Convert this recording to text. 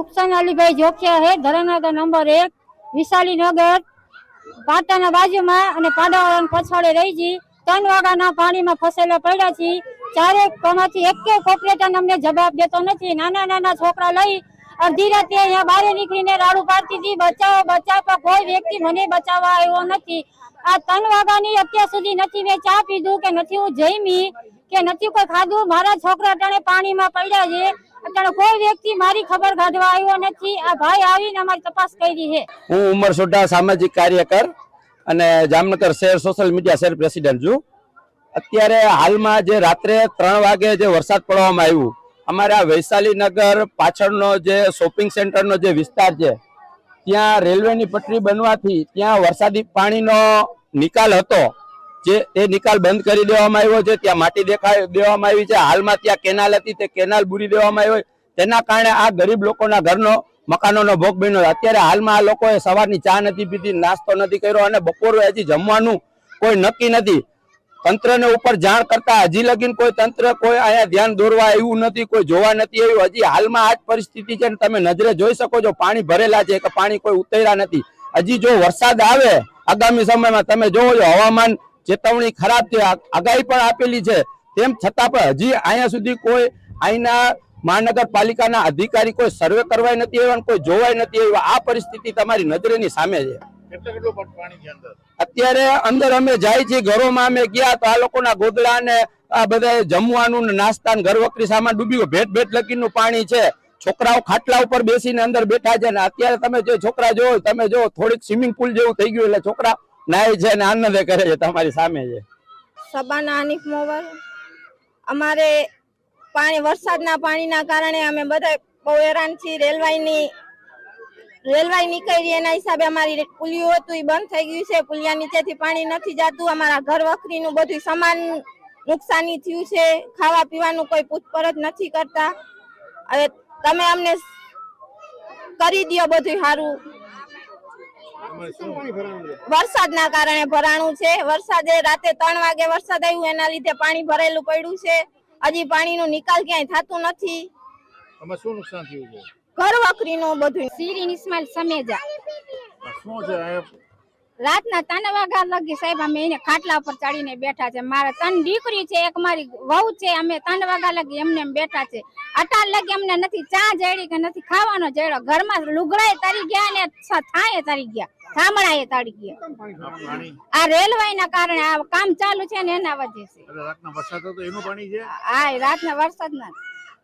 નુકસાન અલીભાઈ જોખિયા હે. ધરણાદા નંબર એક, વિશાલીનગર પાટાના બાજુમાં અને પાડાવાળાના પછાડે રહી છી ત્રણ વાગાના પાણીમાં ફસેલા પડ્યા છીએ ચારે કોમાંથી એક કોપરેટર અમને જવાબ દેતો નથી. નાના નાના છોકરા લઈ અડધી રાતે અહીંયા બહાર નીકળીને રાડું પાડતી હતી. બચાવો, બચાવ, પણ કોઈ વ્યક્તિ મને બચાવવા આવ્યો નથી. આ ત્રણ વાગ્યાની અત્યાર સુધી નથી મેં ચા પીધું કે નથી હું જઈમી કે નથી કોઈ ખાધું. મારા છોકરા ટાણે પાણીમાં પડ્યા છે. અટાણે કોઈ વ્યક્તિ મારી ખબર કાઢવા આવ્યો નથી. આ ભાઈ આવીને અમારી તપાસ કરી છે. હું ઉમર સોઢા સામાજિક કાર્યકર અને જામનગર શહેર સોશિયલ મીડિયા શહેર પ્રેસિડેન્ટ છું. અત્યારે હાલમાં જે રાત્રે ત્રણ વાગે જે વરસાદ પડવામાં આવ્યું, અમારા વૈશાલીનગર પાછળનો જે શોપિંગ સેન્ટરનો જે વિસ્તાર છે, ત્યાં રેલવેની પટરી બનવાથી ત્યાં વરસાદી પાણીનો નિકાલ હતો. જે એ નિકાલ બંધ કરી દેવામાં આવ્યો છે, ત્યાં માટી દેખાઈ દેવામાં આવી છે, હાલમાં ત્યાં કેનાલ હતી, તે કેનાલ બુરી દેવામાં આવી તેના કારણે આ ગરીબ લોકોના ઘરનો મકાનોનો ભોગ બન્યો. અત્યારે હાલમાં આ લોકોએ સવારની ચા નથી પીધી, નાસ્તો નથી કર્યો અને બપોરે હજી જમવાનું કોઈ નક્કી નથી. તંત્રને ઉપર જાણ કરતા હજી લગીન કોઈ તંત્ર કોઈ અહીંયા ધ્યાન દોરવા આવ્યું નથી, કોઈ જોવા નથી આવ્યું. હજી હાલમાં આ જ પરિસ્થિતિ છે તમે નજરે જોઈ શકો છો, પાણી ભરેલા છે કે પાણી કોઈ ઉતર્યા નથી. હજી જો વરસાદ આવે, આગામી સમયમાં તમે જોવો છો, હવામાન ચેતવણી ખરાબ છે આગાહી પણ આપેલી છે. તેમ છતાં પણ હજી અહીંયા સુધી કોઈ અહીંના મહાનગરપાલિકાના અધિકારી કોઈ સર્વે કરવાય નથી આવ્યા કોઈ જોવાય નથી આવ્યા. આ પરિસ્થિતિ તમારી નજરેની સામે છે. અત્યારે અંદર અમે જાય છીએ ઘરોમાં અમે ગયા તો આ લોકોના ગોદડા ને આ બધા જમવાનું ને નાસ્તા ને ઘરવકરી સામાન ડૂબી ગયો. ભેટ ભેટ લકીનું પાણી છે. છોકરાઓ ખાટલા ઉપર બેસીને અંદર બેઠા છે ને અત્યારે તમે જે છોકરા જોવો તમે જો થોડીક સ્વિમિંગ પુલ જેવું થઈ ગયું એટલે છોકરા નાય છે ને આનંદે કરે છે, તમારી સામે છે. સબાના હનીફ મોવર, અમારે પાણી, વરસાદના પાણીના કારણે અમે બધા બહુ હેરાન છીએ. રેલવાઈની, રેલવાઈ નીકળી એના હિસાબે અમારી પુલિયું હતું એ બંધ થઈ ગયું છે. પુલિયા નીચેથી પાણી નથી જતું. અમારા ઘર વખરીનું બધું સમાન નુકસાની થયું છે. ખાવા પીવાનું કોઈ પૂછપરછ નથી કરતા. હવે તમે અમને કરી દો બધું સારું તમારે શું પાણી ભરાવાનું છે વરસાદના કારણે ભરાણું છે. વરસાદે રાતે ત્રણ વાગે વરસાદ આવ્યું એના લીધે પાણી ભરેલું પડ્યું છે. હજી પાણીનો નિકાલ ક્યાંય થતું નથી. શું નુકસાન થયું છે? ઘર વખરીનું બધું સીરીન ઇસ્માઇલ સમેજા. શું છે? રાતના ત્રણ વાગ્યા લગી સાહેબ અમે એને ખાટલા ઉપર ચડીને બેઠા છે. મારા ત્રણ દીકરી છે એક મારી વહુ છે અમે ત્રણ વાગ્યા લગી એમને એમ બેઠા છે. અટાર લગી અમને નથી ચા જડી કે નથી ખાવાનો જડ્યો ઘરમાં લુગડાએ તરી ગયા ને થાય તરી ગયા. થાંભળાએ તાળી ગયા આ પાણી. રેલવે ના કારણે આ કામ ચાલુ છે ને એના વજે છે. રાત રાતના વરસાદ હતો એનું પાણી છે? આ રાતના વરસાદ ના